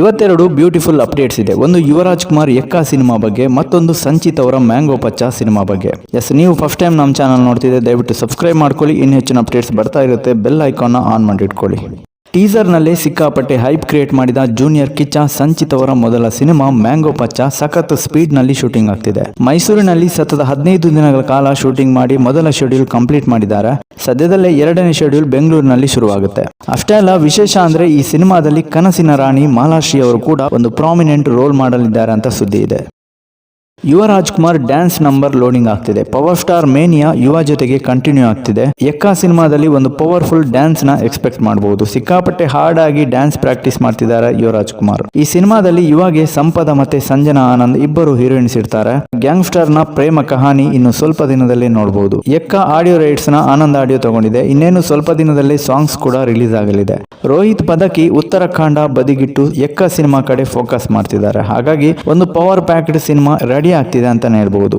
ಇವತ್ತೆರಡು beautiful updates ಇದೆ. ಒಂದು ಯುವರಾಜ್ ಕುಮಾರ್ ಎಕ್ಕ cinema ಬಗ್ಗೆ, ಮತ್ತೊಂದು ಸಂಚಿತ್ ಅವರ ಮ್ಯಾಂಗೋ ಪಚ್ಚ ಸಿನಿಮಾ ಬಗ್ಗೆ. ಎಸ್ ನೀವು ಫಸ್ಟ್ ಟೈಮ್ ನಮ್ಮ ಚಾನಲ್ ನೋಡ್ತಿದ್ದೆ ದಯವಿಟ್ಟು ಸಬ್ಸ್ಕ್ರೈಬ್ ಮಾಡ್ಕೊಳ್ಳಿ. ಇನ್ನು ಹೆಚ್ಚಿನ ಅಪ್ಡೇಟ್ಸ್ ಬರ್ತಾ ಇರುತ್ತೆ. ಬೆಲ್ ಐಕಾನ್ನ ಆನ್ ಮಾಡಿಟ್ಕೊಳ್ಳಿ ಟೀಸರ್ನಲ್ಲೇ ಸಿಕ್ಕಾಪಟ್ಟೆ ಹೈಪ್ ಕ್ರಿಯೇಟ್ ಮಾಡಿದ ಜೂನಿಯರ್ ಕಿಚ್ಚ ಸಂಚಿತ್ ಅವರ ಮೊದಲ ಸಿನಿಮಾ ಮ್ಯಾಂಗೋ ಪಚ್ಚ ಸಖತ್ ಸ್ಪೀಡ್ನಲ್ಲಿ ಶೂಟಿಂಗ್ ಆಗ್ತಿದೆ. ಮೈಸೂರಿನಲ್ಲಿ ಸತತ ಹದಿನೈದು ದಿನಗಳ ಕಾಲ ಶೂಟಿಂಗ್ ಮಾಡಿ ಮೊದಲ ಶೆಡ್ಯೂಲ್ ಕಂಪ್ಲೀಟ್ ಮಾಡಿದ್ದಾರೆ. ಸದ್ಯದಲ್ಲೇ ಎರಡನೇ ಶೆಡ್ಯೂಲ್ ಬೆಂಗಳೂರಿನಲ್ಲಿ ಶುರುವಾಗುತ್ತೆ. ಅಷ್ಟೇ ಅಲ್ಲ, ವಿಶೇಷ ಅಂದ್ರೆ ಈ ಸಿನಿಮಾದಲ್ಲಿ ಕನಸಿನ ರಾಣಿ ಮಾಲಾಶ್ರೀ ಅವರು ಕೂಡ ಒಂದು ಪ್ರಾಮಿನೆಂಟ್ ರೋಲ್ ಮಾಡಲಿದ್ದಾರೆ ಅಂತ ಸುದ್ದಿ ಇದೆ. Yuva Rajkumar dance number loading ಆಗ್ತಿದೆ. ಪವರ್ ಸ್ಟಾರ್ ಮೇನಿಯಾ ಯುವ ಜೊತೆಗೆ ಕಂಟಿನ್ಯೂ ಆಗ್ತಿದೆ. ಎಕ್ಕ ಸಿನಿಮಾದಲ್ಲಿ ಒಂದು ಪವರ್ಫುಲ್ ಡ್ಯಾನ್ಸ್ನ ಎಕ್ಸ್ಪೆಕ್ಟ್ ಮಾಡಬಹುದು ಸಿಕ್ಕಾಪಟ್ಟೆ ಹಾರ್ಡ್ ಆಗಿ ಡ್ಯಾನ್ಸ್ ಪ್ರಾಕ್ಟೀಸ್ ಮಾಡ್ತಿದ್ದಾರೆ ಯುವ ರಾಜ್ಕುಮಾರ್ ಈ ಸಿನಿಮಾದಲ್ಲಿ ಯುವಗೆ ಸಂಪದ ಮತ್ತೆ ಸಂಜನಾ ಆನಂದ್ ಇಬ್ಬರು ಹೀರೋಯಿನ್ಸ್ ಇರ್ತಾರೆ. ಗ್ಯಾಂಗ್ಸ್ಟರ್ನ ಪ್ರೇಮ ಕಹಾನಿ ಇನ್ನು ಸ್ವಲ್ಪ ದಿನದಲ್ಲೇ ನೋಡಬಹುದು ಎಕ್ಕ ಆಡಿಯೋ ರೈಟ್ಸ್ನ ಆನಂದ್ ಆಡಿಯೋ ತಗೊಂಡಿದೆ. ಇನ್ನೇನು ಸ್ವಲ್ಪ ದಿನದಲ್ಲಿ ಸಾಂಗ್ಸ್ ಕೂಡ ರಿಲೀಸ್ ಆಗಲಿದೆ. ರೋಹಿತ್ ಪದಕಿ ಉತ್ತರಾಖಂಡ ಬದಿಗಿಟ್ಟು ಎಕ್ಕ ಸಿನಿಮಾ ಕಡೆ ಫೋಕಸ್ ಮಾಡ್ತಿದ್ದಾರೆ. ಹಾಗಾಗಿ ಒಂದು ಪವರ್ ಪ್ಯಾಕ್ಡ್ ಸಿನಿಮಾ ರೆಡಿ ಆಗ್ತಿದೆ ಅಂತಾನೆ ಹೇಳ್ಬಹುದು